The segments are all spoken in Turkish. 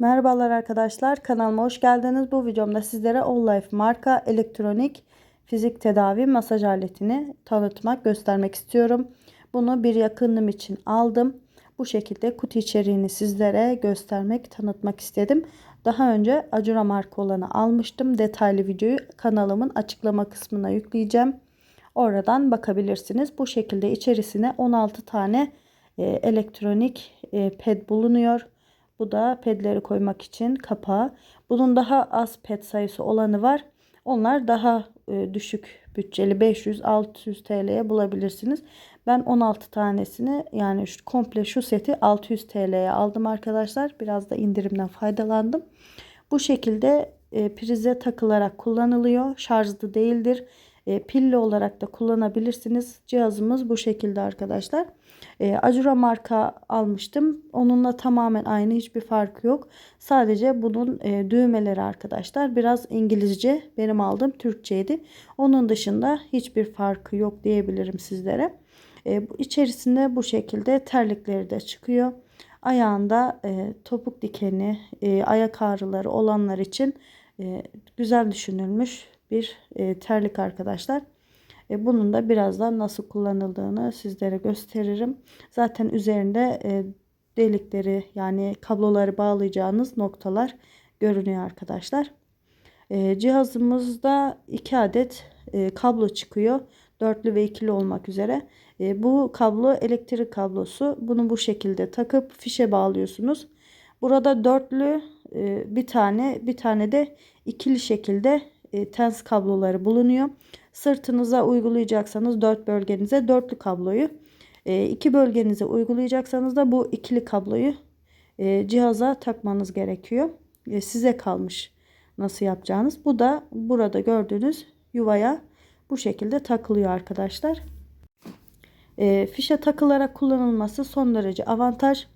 Merhabalar arkadaşlar kanalıma hoş geldiniz. Bu videomda sizlere All marka elektronik fizik tedavi masaj aletini tanıtmak göstermek istiyorum. Bunu bir yakınım için aldım. Bu şekilde kutu içeriğini sizlere göstermek tanıtmak istedim. Daha önce Acura marka olanı almıştım. Detaylı videoyu kanalımın açıklama kısmına yükleyeceğim. Oradan bakabilirsiniz. Bu şekilde içerisine 16 tane e, elektronik e, ped bulunuyor. Bu da pedleri koymak için kapağı. Bunun daha az ped sayısı olanı var. Onlar daha e, düşük bütçeli 500-600 TL'ye bulabilirsiniz. Ben 16 tanesini yani şu, komple şu seti 600 TL'ye aldım arkadaşlar. Biraz da indirimden faydalandım. Bu şekilde e, prize takılarak kullanılıyor. Şarjlı değildir. E, pilli olarak da kullanabilirsiniz. Cihazımız bu şekilde arkadaşlar. E, Acura marka almıştım. Onunla tamamen aynı hiçbir farkı yok. Sadece bunun e, düğmeleri arkadaşlar biraz İngilizce. Benim aldığım Türkçeydi. Onun dışında hiçbir farkı yok diyebilirim sizlere. E, içerisinde bu şekilde terlikleri de çıkıyor. Ayağında e, topuk dikeni, e, ayak ağrıları olanlar için e, güzel düşünülmüş bir e, terlik arkadaşlar. E, bunun da birazdan nasıl kullanıldığını sizlere gösteririm. Zaten üzerinde e, delikleri yani kabloları bağlayacağınız noktalar görünüyor arkadaşlar. Cihazımızda 2 adet kablo çıkıyor. Dörtlü ve ikili olmak üzere. Bu kablo elektrik kablosu. Bunu bu şekilde takıp fişe bağlıyorsunuz. Burada dörtlü bir tane bir tane de ikili şekilde e, tens kabloları bulunuyor. Sırtınıza uygulayacaksanız dört bölgenize dörtlü kabloyu, e, iki bölgenize uygulayacaksanız da bu ikili kabloyu e, cihaza takmanız gerekiyor. E, size kalmış nasıl yapacağınız. Bu da burada gördüğünüz yuvaya bu şekilde takılıyor arkadaşlar. E, fişe takılarak kullanılması son derece avantaj.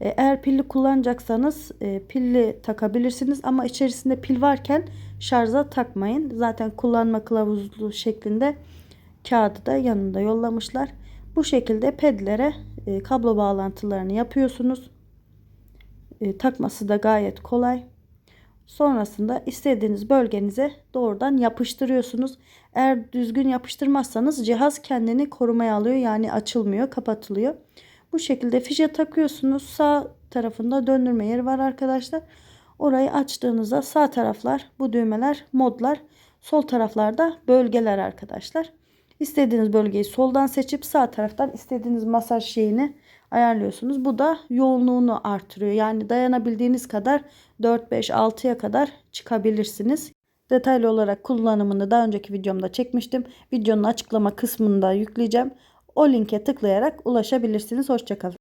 E, eğer pilli kullanacaksanız e, pilli takabilirsiniz ama içerisinde pil varken şarja takmayın. Zaten kullanma kılavuzlu şeklinde kağıdı da yanında yollamışlar. Bu şekilde pedlere e, kablo bağlantılarını yapıyorsunuz. takması da gayet kolay. Sonrasında istediğiniz bölgenize doğrudan yapıştırıyorsunuz. Eğer düzgün yapıştırmazsanız cihaz kendini korumaya alıyor. Yani açılmıyor, kapatılıyor. Bu şekilde fişe takıyorsunuz. Sağ tarafında döndürme yeri var arkadaşlar. Orayı açtığınızda sağ taraflar bu düğmeler modlar. Sol taraflarda bölgeler arkadaşlar. İstediğiniz bölgeyi soldan seçip sağ taraftan istediğiniz masaj şeyini ayarlıyorsunuz. Bu da yoğunluğunu artırıyor. Yani dayanabildiğiniz kadar 4, 5, 6'ya kadar çıkabilirsiniz. Detaylı olarak kullanımını daha önceki videomda çekmiştim. Videonun açıklama kısmında yükleyeceğim. O linke tıklayarak ulaşabilirsiniz. Hoşçakalın.